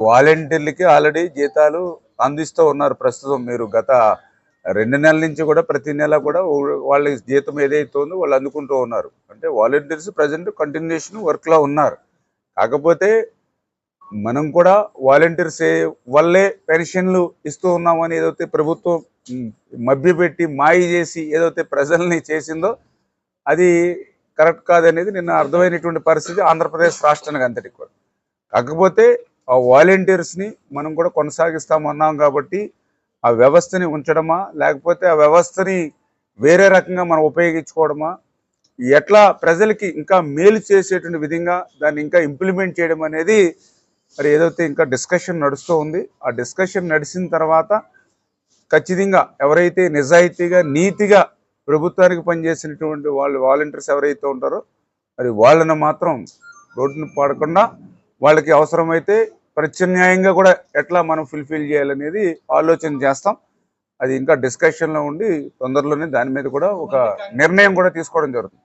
వాలంటీర్లకి already జీతాలు అందిస్తూ ఉన్నారు ప్రస్తుతం మీరు గత రెండు నెలల నుంచి కూడా ప్రతి నెల కూడా వాళ్ళకి జీతం ఏదైతే ఉందో వాళ్ళు అందుకుంటూ ఉన్నారు. అంటే వాలంటీర్స్ ప్రజెంట్ కంటిన్యూషన్ వర్క్లో ఉన్నారు. కాకపోతే మనం కూడా వాలంటీర్స్ వల్లే పెన్షన్లు ఇస్తూ ఉన్నామని ఏదైతే ప్రభుత్వం మభ్యపెట్టి మాయ చేసి ఏదైతే ప్రజల్ని చేసిందో అది కరెక్ట్ కాదనేది నిన్న అర్థమైనటువంటి పరిస్థితి ఆంధ్రప్రదేశ్ రాష్ట్రానికి అంతటి కూడా. కాకపోతే ఆ వాలంటీర్స్ని మనం కూడా కొనసాగిస్తామన్నాం కాబట్టి ఆ వ్యవస్థని ఉంచడమా లేకపోతే ఆ వ్యవస్థని వేరే రకంగా మనం ఉపయోగించుకోవడమా ఎట్లా ప్రజలకి ఇంకా మేలు చేసేటువంటి విధంగా దాన్ని ఇంకా ఇంప్లిమెంట్ చేయడం అనేది మరి ఏదైతే ఇంకా డిస్కషన్ నడుస్తూ ఉంది ఆ డిస్కషన్ నడిచిన తర్వాత ఖచ్చితంగా ఎవరైతే నిజాయితీగా నీతిగా ప్రభుత్వానికి పనిచేసినటువంటి వాళ్ళు వాలంటీర్స్ ఎవరైతే ఉంటారో మరి వాళ్ళని మాత్రం రోడ్డును పడకుండా వాళ్ళకి అవసరమైతే ప్రత్యామ్నాయంగా కూడా ఎట్లా మనం ఫుల్ఫిల్ చేయాలనేది ఆలోచన చేస్తాం. అది ఇంకా డిస్కషన్లో ఉండి తొందరలోనే దాని మీద కూడా ఒక నిర్ణయం కూడా తీసుకోవడం జరుగుతుంది.